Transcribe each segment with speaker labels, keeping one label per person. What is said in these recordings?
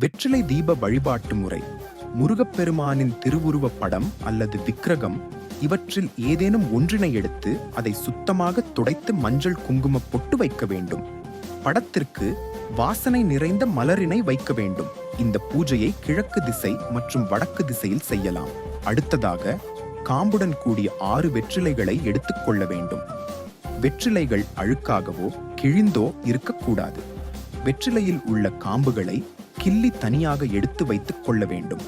Speaker 1: வெற்றிலை தீப வழிபாட்டு முறை முருகப்பெருமானின் திருவுருவப் படம் அல்லது விக்கிரகம் இவற்றில் ஏதேனும் ஒன்றினை எடுத்து அதை சுத்தமாக துடைத்து மஞ்சள் குங்கும பொட்டு வைக்க வேண்டும். படத்திற்கு வாசனை நிறைந்த மலரினை வைக்க வேண்டும். இந்த பூஜையை கிழக்கு திசை மற்றும் வடக்கு திசையில் செய்யலாம். அடுத்ததாக காம்புடன் கூடிய ஆறு வெற்றிலைகளை எடுத்துக்கொள்ள வேண்டும். வெற்றிலைகள் அழுக்காகவோ கிழிந்தோ இருக்கக்கூடாது. வெற்றிலையில் உள்ள காம்புகளை கிள்ளி தனியாக எடுத்து வைத்துக் கொள்ள வேண்டும்.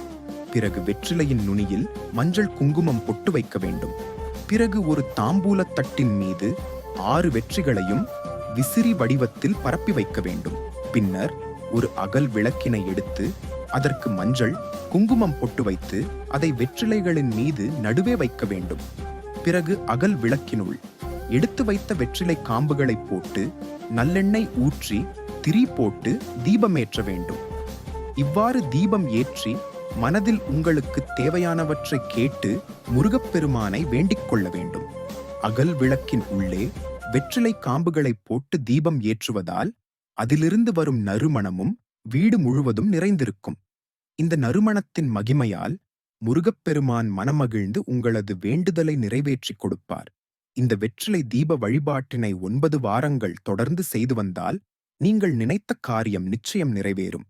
Speaker 1: பிறகு வெற்றிலையின் நுனியில் மஞ்சள் குங்குமம் பொட்டு வைக்க வேண்டும். பிறகு ஒரு தாம்பூலத் தட்டின் மீது ஆறு வெற்றிகளையும் விசிறி வடிவத்தில் பரப்பி வைக்க வேண்டும். பின்னர் ஒரு அகல் விளக்கினை எடுத்து அதற்கு மஞ்சள் குங்குமம் பொட்டு வைத்து அதை வெற்றிலைகளின் மீது நடுவே வைக்க வேண்டும். பிறகு அகல் விளக்கினுள் எடுத்து வைத்த வெற்றிலை காம்புகளை போட்டு நல்லெண்ணெய் ஊற்றி திரி போட்டு தீபமேற்ற வேண்டும். இவ்வாறு தீபம் ஏற்றி மனதில் உங்களுக்கு தேவையானவற்றை கேட்டு முருகப்பெருமானை வேண்டிக் கொள்ள வேண்டும். அகல் விளக்கின் உள்ளே வெற்றிலை காம்புகளை போட்டு தீபம் ஏற்றுவதால் அதிலிருந்து வரும் நறுமணமும் வீடு முழுவதும் நிறைந்திருக்கும். இந்த நறுமணத்தின் மகிமையால் முருகப்பெருமான் மனமகிழ்ந்து உங்களது வேண்டுதலை நிறைவேற்றிக் கொடுப்பார். இந்த வெற்றிலை தீப வழிபாட்டினை ஒன்பது வாரங்கள் தொடர்ந்து செய்து வந்தால் நீங்கள் நினைத்த காரியம் நிச்சயம் நிறைவேறும்.